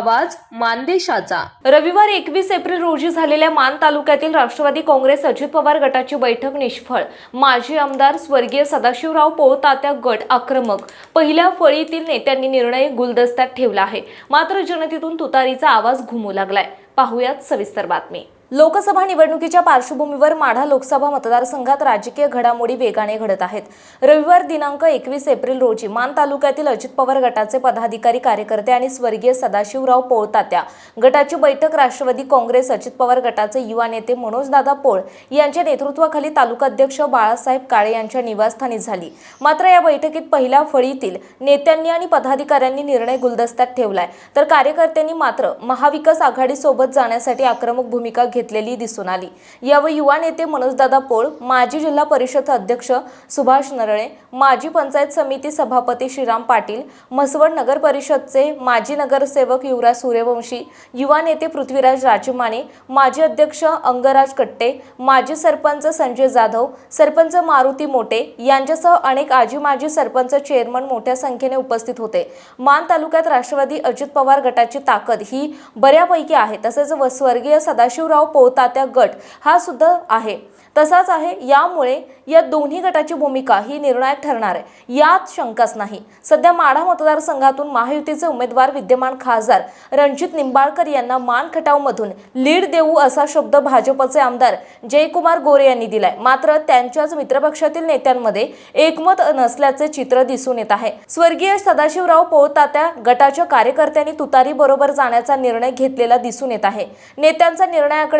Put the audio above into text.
आवाज मानदेशाचा. रविवार एकवीस एप्रिल रोजी झालेल्या मान तालुक्यातील राष्ट्रवादी काँग्रेस अजित पवार गटाची बैठक निष्फळ. माजी आमदार स्वर्गीय सदाशिवराव पोहतात्या गट आक्रमक. पहिल्या फळीतील नेत्यांनी निर्णय गुलदस्त्यात ठेवला आहे. मात्र जनतेतून तुतारीचा आवाज घुमू लागलाय. पाहुयात सविस्तर बातमी. लोकसभा निवडणुकीच्या पार्श्वभूमीवर माढा लोकसभा मतदारसंघात राजकीय घडामोडी वेगाने घडत आहेत. रविवार दिनांक एकवीस एप्रिल रोजी मान तालुक्यातील अजित पवार गटाचे पदाधिकारी कार्यकर्ते आणि स्वर्गीय सदाशिवराव पोळतात्या गटाची बैठक राष्ट्रवादी काँग्रेस अजित पवार गटाचे युवा नेते मनोजदादा पोळ यांच्या नेतृत्वाखाली तालुकाध्यक्ष बाळासाहेब काळे यांच्या निवासस्थानी झाली. मात्र या बैठकीत पहिल्या फळीतील नेत्यांनी आणि पदाधिकाऱ्यांनी निर्णय गुलदस्त्यात ठेवलाय. तर कार्यकर्त्यांनी मात्र महाविकास आघाडीसोबत जाण्यासाठी आक्रमक भूमिका घेतलेली दिसून आली. यावेळी युवा नेते मनोजदादा पोळ माजी जिल्हा परिषद अध्यक्ष सुभाष नरळे माजी पंचायत समिती सभापती श्रीराम पाटील म्हसवड नगर परिषदचे माजी नगरसेवक युवराज सूर्यवंशी युवा नेते पृथ्वीराज राजमाने माजी अध्यक्ष अंगराज कट्टे माजी सरपंच संजय जाधव सरपंच मारुती मोटे यांच्यासह अनेक आजी माजी सरपंच चेअरमन मोठ्या संख्येने उपस्थित होते. मान तालुक्यात राष्ट्रवादी अजित पवार गटाची ताकद ही बऱ्यापैकी आहे. तसेच व स्वर्गीय सदाशिवराव पोहतात्या गट हा सुद्धा आहे. तसाच आहे यामुळे या दोन्ही गटाची भूमिका ही निर्णायक ठरणार आहे. यात शंकाच नाही. सध्या माढा मतदारसंघातून महायुतीचे उमेदवार विद्यमान खासदार रणजित निंबाळकर यांना मान खटावमधून लीड देऊ असा शब्द भाजपचे आमदार जयकुमार गोरे यांनी दिलाय. मात्र त्यांच्याच मित्रपक्षातील नेत्यांमध्ये एकमत नसल्याचे चित्र दिसून येत आहे. स्वर्गीय सदाशिवराव पोळतात्या गटाच्या कार्यकर्त्यांनी तुतारी बरोबर जाण्याचा निर्णय घेतलेला दिसून येत आहे. नेत्यांचा निर्णयाकडे